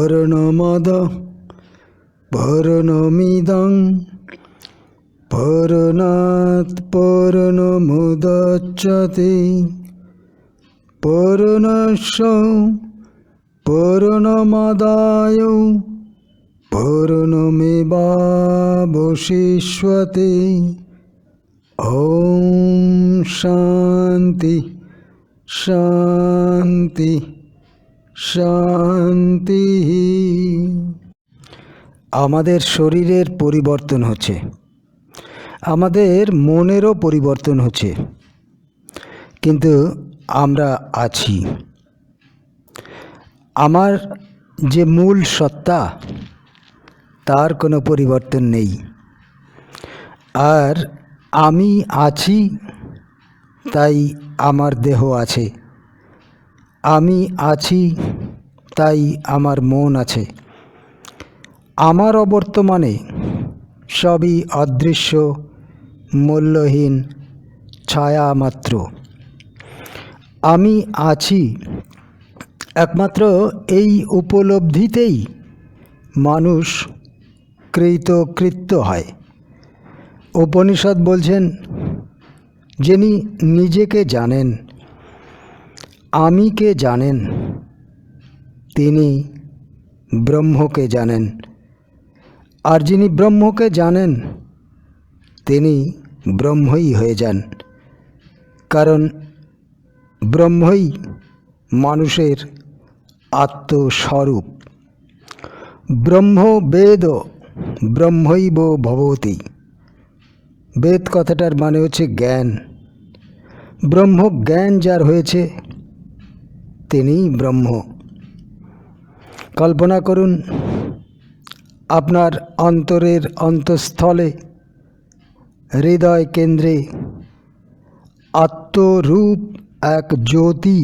ॐ पर्णमद पर्णमिदं पर्णात् पर्णमुदच्यते पर्णश पर्णमदाय पर्णमेवावशिष्यते ॐ শান্তি শান্তি শান্তি। আমাদের শরীরের পরিবর্তন হচ্ছে। আমাদের মনেরও পরিবর্তন হচ্ছে। কিন্তু আমরা আছি। আমার যে মূল সত্তা, তার কোনো পরিবর্তন নেই। আর আমি আছি, তাই আমার দেহ আছে। আমি আছি তাই আমার মন আছে। আমার অবর্তমানে সবই অদৃশ্য, মূল্যহীন ছায়া মাত্র আমি আছি একমাত্র এই উপলব্ধিতেই মানুষ কৃতকৃত্য হয়। উপনিষদ বলছেন, যিনি নিজেকে জানেন আমিকে জানেন? তিনি ব্রহ্মকে জানেন। আর যিনি ব্রহ্মকে জানেন, তিনি ব্রহ্মই হয়ে যান। কারণ ব্রহ্মই মানুষের আত্মস্বরূপ। ব্রহ্ম বেদ, ব্রহ্মৈব ভবতী। বেদ কথাটার মানে হচ্ছে জ্ঞান। ব্রহ্ম জ্ঞান যার হয়েছে, তিনিই ব্রহ্ম। কল্পনা করুন, আপনার অন্তরের অন্তঃস্থলে হৃদয় কেন্দ্রে আত্মরূপ এক জ্যোতি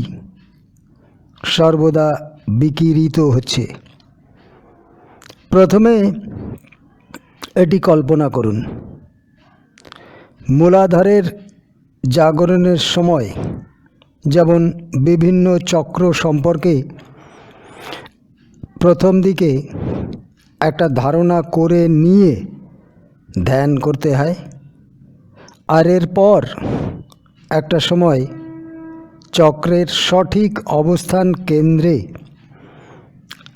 সর্বদা বিকিরিত হচ্ছে। প্রথমে এটি কল্পনা করুন। মূলাধারের জাগরণের সময় যেমন বিভিন্ন চক্র সম্পর্কে প্রথম দিকে একটা ধারণা করে নিয়ে ধ্যান করতে হয়। আর এরপর একটা সময় চক্রের সঠিক অবস্থান কেন্দ্রে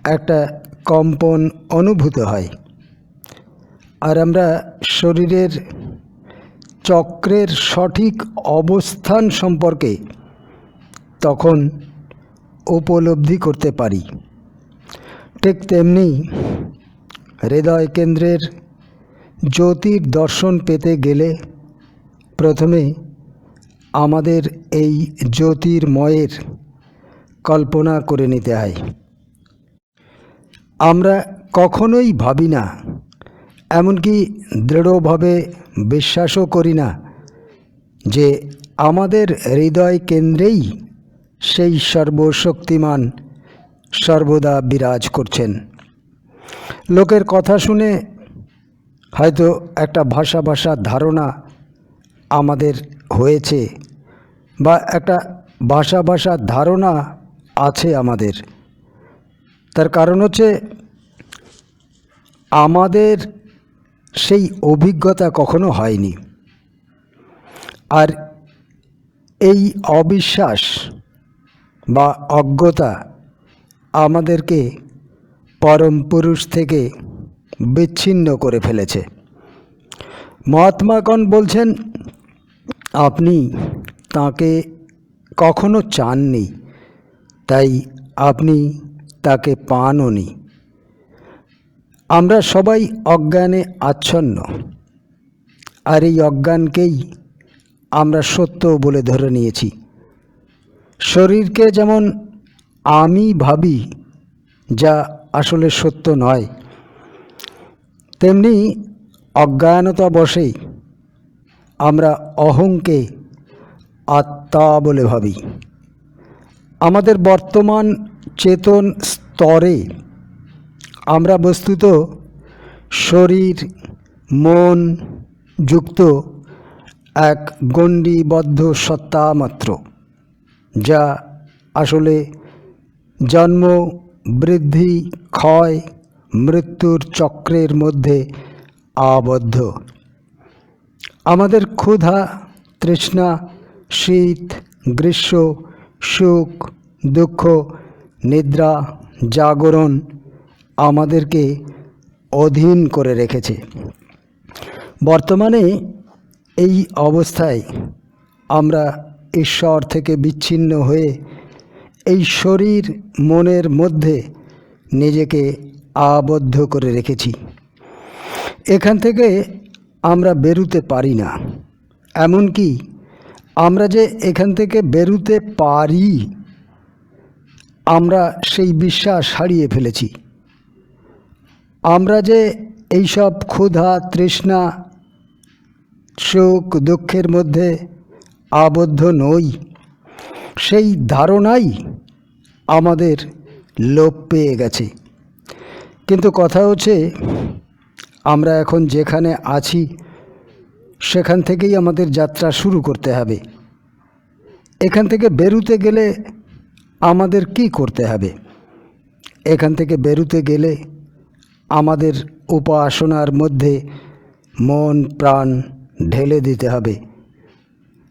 একটা কম্পন অনুভূত হয়। আর আমরা শরীরের চক্রের সঠিক অবস্থান সম্পর্কে তখন উপলব্ধি করতে পারি। ঠিক তেমনি হৃদয় কেন্দ্রের জ্যোতির দর্শন পেতে গেলে প্রথমে আমাদের এই জ্যোতির্ময়ের কল্পনা করে নিতে হয়। আমরা কখনোই ভাবি না, এমনকি দৃঢ়ভাবে বিশ্বাসও করি না যে আমাদের হৃদয় কেন্দ্রেই সেই সর্বশক্তিমান সর্বদা বিরাজ করছেন। লোকের কথা শুনে হয়তো একটা ভাষা ভাষার ধারণা আমাদের হয়েছে বা একটা ভাষা ভাষার ধারণা আছে আমাদের। তার কারণ হচ্ছে আমাদের সেই অভিজ্ঞতা কখনো হয়নি। আর এই অবিশ্বাস বা অজ্ঞতা আমাদেরকে পরম পুরুষ থেকে বিচ্ছিন্ন করে ফেলেছে। মহাত্মাগণ বলছেন, আপনি তাকে কখনো চাননি, তাই আপনি তাকে পানওনি আমরা সবাই অজ্ঞানে আচ্ছন্ন। আর এই অজ্ঞানকেই আমরা সত্য বলে ধরে নিয়েছি। শরীরকে যেমন আমি ভাবি যা আসলে সত্য নয়। তেমনি অজ্ঞানতা বসেই আমরা অহংকে আত্মা বলে ভাবি। আমাদের বর্তমান চেতন স্তরে আমরা বস্তুত শরীর, মন যুক্ত এক গণ্ডিবদ্ধ সত্তা মাত্র, যা আসলে জন্ম, বৃদ্ধি, ক্ষয়, মৃত্যুর চক্রের মধ্যে আবদ্ধ। আমাদের ক্ষুধা, তৃষ্ণা, শীত, গ্রীষ্ম, সুখ, দুঃখ, নিদ্রা, জাগরণ আমাদেরকে অধীন করে রেখেছে। বর্তমানে এই অবস্থায় আমরা ঈশ্বর থেকে বিচ্ছিন্ন হয়ে এই শরীর মনের মধ্যে নিজেকে আবদ্ধ করে রেখেছি। এখান থেকে আমরা বেরুতে পারি না। এমনকি আমরা যে এখান থেকে বেরুতে পারি, আমরা সেই বিশ্বাস হারিয়ে ফেলেছি। আমরা যে এইসব ক্ষুধা, তৃষ্ণা সুখ দুঃখের মধ্যে আবদ্ধ নই, সেই ধারণাই আমাদের লোপ পেয়ে গেছে। কিন্তু কথা হচ্ছে, আমরা এখন যেখানে আছি, সেখান থেকেই আমাদের যাত্রা শুরু করতে হবে। এখান থেকে বেরুতে গেলে আমাদের কি করতে হবে? এখান থেকে বেরুতে গেলে আমাদের উপাসনার মধ্যে মন প্রাণ ঢেলে দিতে হবে।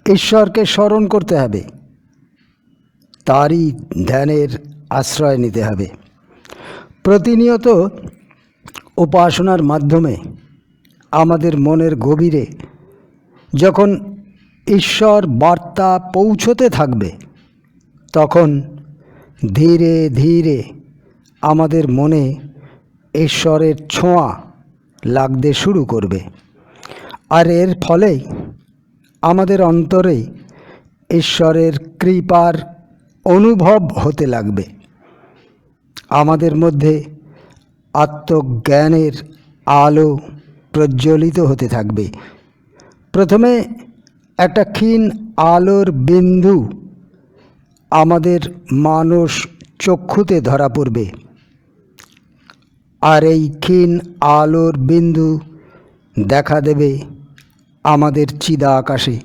ঈশ্বরকে স্মরণ করতে হবে। তারই ধ্যানের আশ্রয় নিতে হবে। প্রতিনিয়ত উপাসনার মাধ্যমে আমাদের মনের গভীরে যখন ঈশ্বর বার্তা পৌঁছতে থাকবে, তখন ধীরে ধীরে আমাদের মনে ঈশ্বরের ছোঁয়া লাগতে শুরু করবে। আর এর ফলেই আমাদের অন্তরে ঈশ্বরের কৃপার অনুভব হতে লাগবে। আমাদের মধ্যে আত্মজ্ঞানের আলো প্রজ্বলিত হতে থাকবে। প্রথমে একটা ক্ষীণ আলোর বিন্দু আমাদের মানুষ চক্ষুতে ধরা পড়বে। আর এই ক্ষীণ আলোর বিন্দু দেখা দেবে আমাদের চিদা আকাশে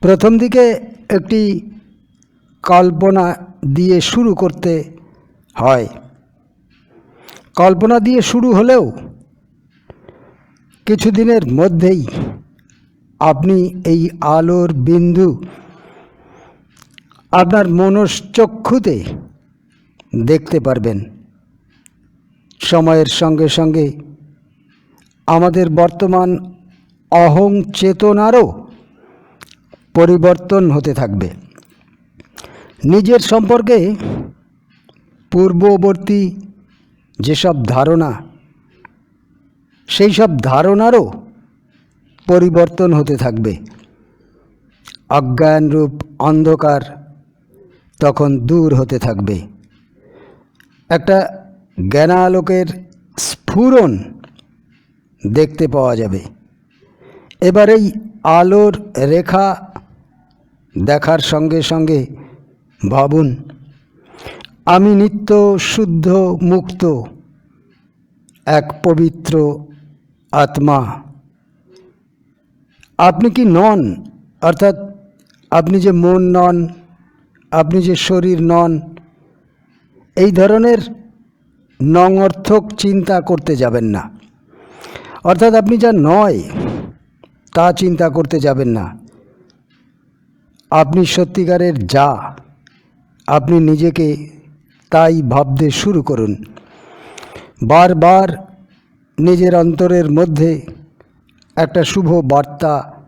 প্রথম দিকে একটি কল্পনা দিয়ে শুরু করতে হয়। কল্পনা দিয়ে শুরু হলেও কিছুদিনের মধ্যেই আপনি এই আলোর বিন্দু আপনার মনশ্চক্ষুতে দেখতে পারবেন। সময়ের সঙ্গে সঙ্গে আমাদের বর্তমান অহং চেতনারও পরিবর্তন হতে থাকবে। নিজের সম্পর্কে পূর্ববর্তী যেসব ধারণা সেই সব ধারণারও পরিবর্তন হতে থাকবে। অজ্ঞানরূপ অন্ধকার তখন দূর হতে থাকবে। একটা জ্ঞানালোকের স্ফুরণ দেখতে পাওয়া যাবে। এবার এই আলোর রেখা দেখার সঙ্গে সঙ্গে ভাবুন, আমি নিত্য শুদ্ধ মুক্ত এক পবিত্র আত্মা। আপনি কি নন? অর্থাৎ আপনি যে মন নন, আপনি যে শরীর নন, এই ধরনের নঙর্থক চিন্তা করতে যাবেন না। অর্থাৎ আপনি যা নয়, তা চিন্তা করতে যাবেন না। আপনি সত্যিকারের যা। আপনি নিজেকে তাই ভাবতে শুরু করুন। বারবার নিজের অন্তরের মধ্যে একটা শুভ বার্তা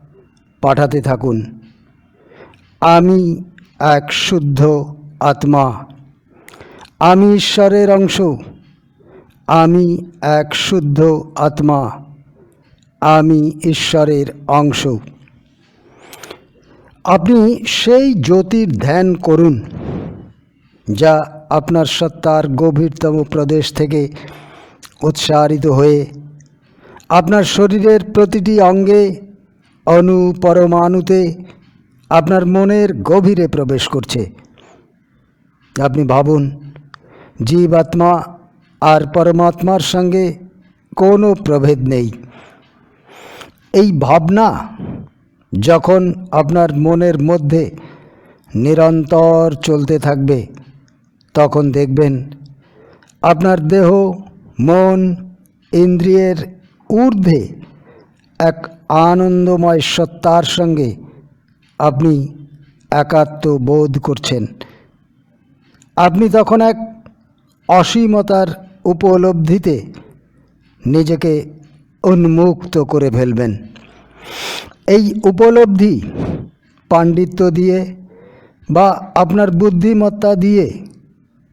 পাঠাতে থাকুন। আমি এক শুদ্ধ আত্মা। আমি ঈশ্বরের অংশ। আমি এক শুদ্ধ আত্মা। আমি ঈশ্বরের অংশ। আপনি সেই জ্যোতির ধ্যান করুন। যা আপনার সত্তার গভীরতম প্রদেশ থেকে উৎসাহিত হয়ে আপনার শরীরের প্রতিটি অঙ্গে অনু পরমাণুতে আপনার মনের গভীরে প্রবেশ করছে। আপনি ভাবুন জীবাত্মা আর পরমাত্মার সঙ্গে কোনো প্রভেদ নেই। এই ভাবনা যখন আপনার মনের মধ্যে নিরন্তর চলতে থাকবে তখন দেখবেন আপনার দেহ, মন, ইন্দ্রিয়ের ঊর্ধ্বে এক আনন্দময় সত্তার সঙ্গে আপনি একাত্ম বোধ করছেন। আপনি তখন এক অসীমতার উপলব্ধিতে নিজেকে উন্মুক্ত করে ফেলবেন। এই উপলব্ধি পাণ্ডিত্য দিয়ে বা আপনার বুদ্ধিমত্তা দিয়ে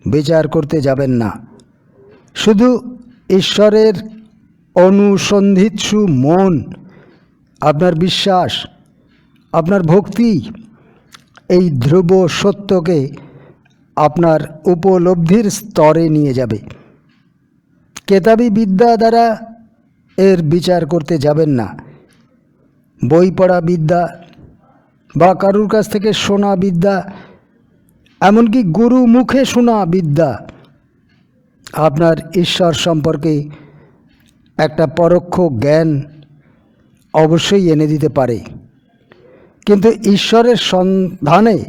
বিচার করতে যাবেন না। শুধু ঈশ্বরের অনুসন্ধিৎসু মন, আপনার বিশ্বাস, আপনার ভক্তি, এই ধ্রুব সত্যকে আপনার উপলব্ধির স্তরে নিয়ে যাবে। কেতাবি বিদ্যা দ্বারা এর বিচার করতে যাবেন না। বই পড়া বিদ্যা বা কারুর কাছ থেকে শোনা বিদ্যা এমনকি গুরু মুখে শোনা বিদ্যা। আপনার ঈশ্বর সম্পর্কে একটা পরোক্ষ জ্ঞান অবশ্যই এনে দিতে পারে। কিন্তু ঈশ্বরের সন্ধানে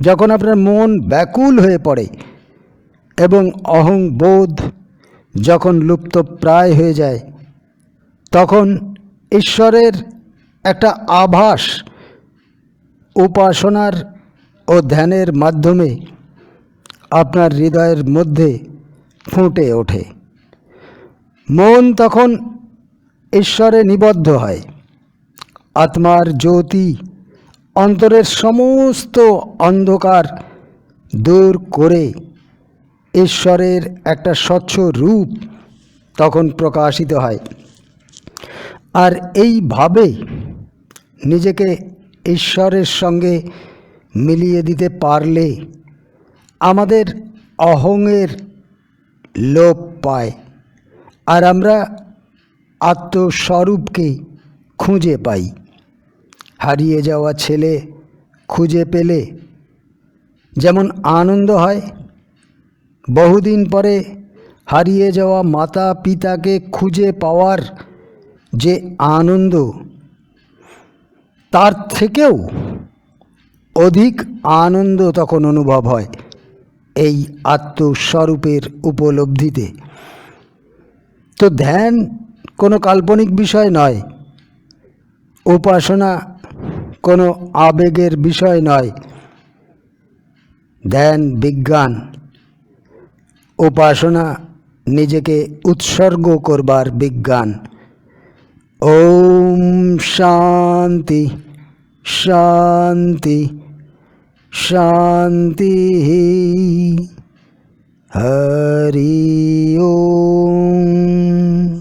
যখন আপনার মন ব্যাকুল হয়ে পড়ে এবং অহংবোধ যখন লুপ্ত প্রায় হয়ে যায়, তখন ঈশ্বরের একটা আভাস, উপাসনার ও ধ্যানের মাধ্যমে আপনার হৃদয়ের মধ্যে ফুটে ওঠে। মন তখন ঈশ্বরে নিবদ্ধ হয়। আত্মার জ্যোতি অন্তরের সমস্ত অন্ধকার দূর করে ঈশ্বরের একটা স্বচ্ছ রূপ তখন প্রকাশিত হয়। আর এইভাবে নিজেকে ঈশ্বরের সঙ্গে মিলিয়ে দিতে পারলে আমাদের অহংয়ের লোপ পায়। আর আমরা আত্মস্বরূপকে খুঁজে পাই। হারিয়ে যাওয়া ছেলে খুঁজে পেলে যেমন আনন্দ হয়, বহুদিন পরে হারিয়ে যাওয়া মাতা পিতাকে খুঁজে পাওয়ার যে আনন্দ, তার থেকেও অধিক আনন্দ তখন অনুভব হয় এই আত্মস্বরূপের উপলব্ধিতে। তো ধ্যান কোনো কাল্পনিক বিষয় নয়, উপাসনা কোনো আবেগের বিষয় নয়, ধ্যান, বিজ্ঞান, উপাসনা নিজেকে উৎসর্গ করবার বিজ্ঞান। ওম শান্তি শান্তি। शान्तिः। हरि ओम्।